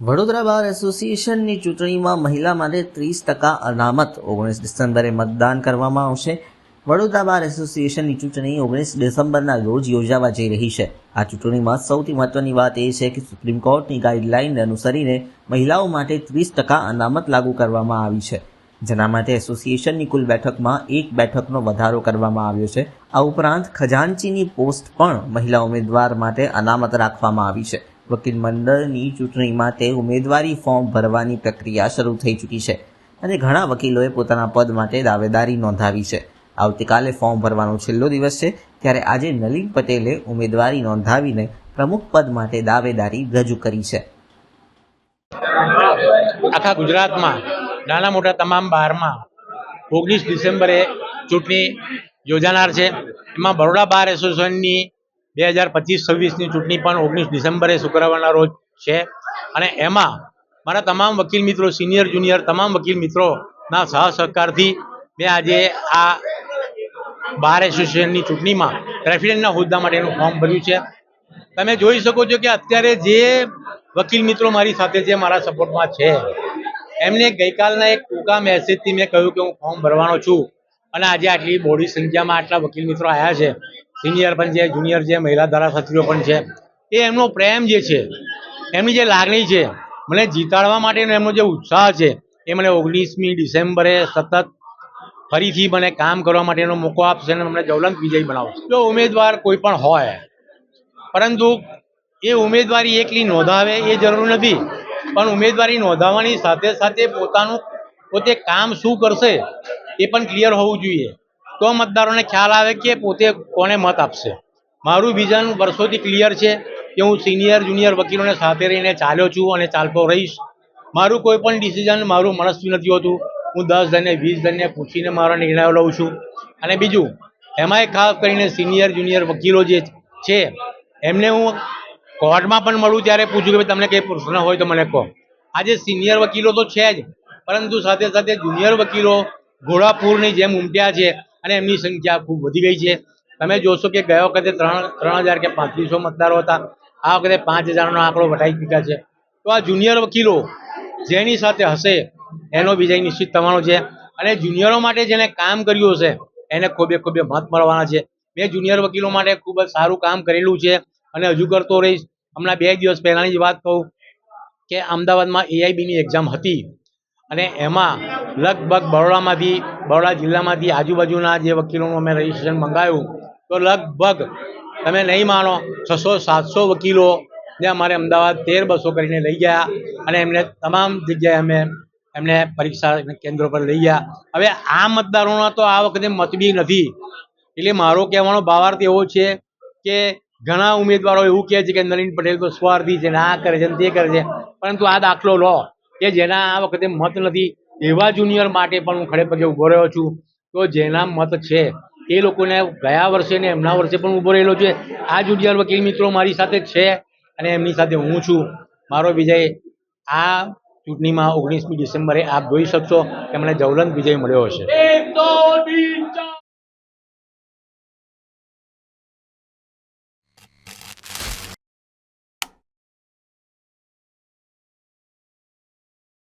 વડોદરા બાર એસોસિએશનની ચૂંટણીમાં મહિલા માટે ત્રીસ ટકા અનામત. ઓગણીસ ડિસેમ્બરે મતદાન કરવામાં આવશે. વડોદરા બાર એસોસિએશનની ચૂંટણી ઓગણીસ ડિસેમ્બરના રોજ યોજાવા જઈ રહી છે. આ ચૂંટણીમાં સૌથી મહત્વની વાત એ છે કે સુપ્રીમ કોર્ટની ગાઈડલાઈનને અનુસરીને મહિલાઓ માટે ત્રીસ ટકા અનામત લાગુ કરવામાં આવી છે. જેના માટે એસોસિએશનની કુલ બેઠકમાં એક બેઠકનો વધારો કરવામાં આવ્યો છે. આ ઉપરાંત ખજાનચીની પોસ્ટ પણ મહિલા ઉમેદવાર માટે અનામત રાખવામાં આવી છે. વકીલ મંડળની ચૂંટણી માટે ઉમેદવારી ફોર્મ ભરવાની પ્રક્રિયા શરૂ થઈ ચૂકી છે અને ઘણા વકીલોએ પોતાના પદ માટે દાવેદારી નોંધાવી છે. આવતીકાલે ફોર્મ ભરવાનો છેલ્લો દિવસ છે ત્યારે આજે નલિન પટેલે ઉમેદવારી નોંધાવીને પ્રમુખ પદ માટે દાવેદારી રજૂ કરી છે. આખા ગુજરાતમાં નાના મોટા તમામ બારમાં ઓગણીસ ડિસેમ્બરે ચૂંટણી યોજાનાર છે. એમાં બરોડા બાર એસોસિએશનની બે હજાર પચીસ છવ્વીસની ચૂંટણી પણ ઓગણીસ ડિસેમ્બરે શુક્રવારના રોજ છે. અને એમાં મારા તમામ વકીલ મિત્રો, સિનિયર, જુનિયર, તમામ વકીલ મિત્રોના સહ સહકારથી મેં આજે આ બાર એસોસિએશનની ચૂંટણીમાં પ્રેસિડેન્ટના હોદ્દા માટેનું ફોર્મ ભર્યું છે. તમે જોઈ શકો છો કે અત્યારે જે વકીલ મિત્રો મારી સાથે છે મારા સપોર્ટમાં છે, એમને ગઈકાલના એક ટૂંકા મેસેજથી મેં કહ્યું કે હું ફોર્મ ભરવાનો છું. અને આજે આટલી બોડી સંખ્યામાં આટલા વકીલ મિત્રો આવ્યા છે. સિનિયર પણ છે જુનિયર છે, મહિલા ધારાસભ્યો પણ છે. એ એમનો પ્રેમ જે છે, એમની જે લાગણી છે, મને જીતાડવા માટેનો એમનો જે ઉત્સાહ છે, એ મને ઓગણીસમી ડિસેમ્બરે સતત ફરીથી મને કામ કરવા માટેનો મોકો આપશે અને મને જ્વલંત વિજય બનાવશે. જો ઉમેદવાર કોઈ પણ હોય, પરંતુ એ ઉમેદવારી એકલી નોંધાવે એ જરૂર નથી, પણ ઉમેદવારી નોંધાવવાની સાથે સાથે પોતાનું પોતે કામ શું કરશે, એ પણ ક્લિયર હોવું જોઈએ. તો મતદારોને ખ્યાલ આવે કે પોતે કોને મત આપશે. મારું વિઝન વર્ષોથી ક્લિયર છે કે હું સિનિયર, જુનિયર વકીલોને સાથે રહીને ચાલ્યો છું અને ચાલતો રહીશ. મારું કોઈ પણ ડિસિઝન, મારું મનસ્વી નથી હોતું. હું દસ જણને, વીસ જણને પૂછીને મારા નિર્ણયો લઉં છું. અને બીજું, એમાંય ખાસ કરીને સિનિયર, જુનિયર વકીલો જે છે, એમને હું કોર્ટમાં પણ મળું ત્યારે પૂછું કે તમને કંઈ પ્રશ્ન હોય તો મને કહો. આજે સિનિયર વકીલો તો છે જ, પરંતુ સાથે સાથે જુનિયર વકીલો ઘોડાપુરની જેમ ઉમટ્યા છે. અને એમની સંખ્યા ખૂબ વધી ગઈ છે. તમે જોશો કે ગયા વખતે ત્રણ ત્રણ હજાર કે પાંત્રીસો મતદારો હતા. આ વખતે પાંચ હજારનો આંકડો વટાઈ ચૂક્યા છે. તો આ જુનિયર વકીલો જેની સાથે હશે, એનો વિજય નિશ્ચિત થવાનો છે. અને જુનિયરો માટે જેને કામ કર્યું હશે, એને ખોબે ખોબે મત મળવાના છે. મેં જુનિયર વકીલો માટે ખૂબ જ સારું કામ કરેલું છે. અને હજુ કરતો રહીશ. હમણાં બે દિવસ પહેલાંની જ વાત કહું કે અમદાવાદમાં એઆઈબીની એક્ઝામ હતી. અને એમાં લગભગ બરોડામાંથી બરોડા જિલ્લામાંથી આજુબાજુના જે વકીલોનું અમે રજીસ્ટ્રેશન મંગાવ્યું, તો લગભગ તમે નહીં માનો, છસો સાતસો વકીલો ને અમારે અમદાવાદ તેર બસો કરીને લઈ ગયા અને એમને તમામ જગ્યાએ અમે એમને પરીક્ષા કેન્દ્રો પર લઈ ગયા. હવે આ મતદારોનો તો આ વખતે મત બી નથી. એટલે મારો કહેવાનો ભાવાર્થ એવો છે કે ઘણા ઉમેદવારો એવું કહે છે કે નલિન પટેલ તો સ્વાર્થી છે ને આ કરે છે ને તે કરે છે, પરંતુ આ દાખલો લો કે જેના આ વખતે મત નથી. એવા જુનિયર માટે પણ હું ખડે પગે ઊભો રહ્યો છું, તો જેના મત છે, એ લોકોને ગયા વર્ષે ને એમના વર્ષે પણ ઊભો રહેલો છે. આ જુનિયર વકીલ મિત્રો મારી સાથે છે અને એમની સાથે હું છું. મારો વિજય આ ચૂંટણીમાં ઓગણીસમી ડિસેમ્બરે આપ જોઈ શકશો. કે મને જવલંત વિજય મળ્યો હશે.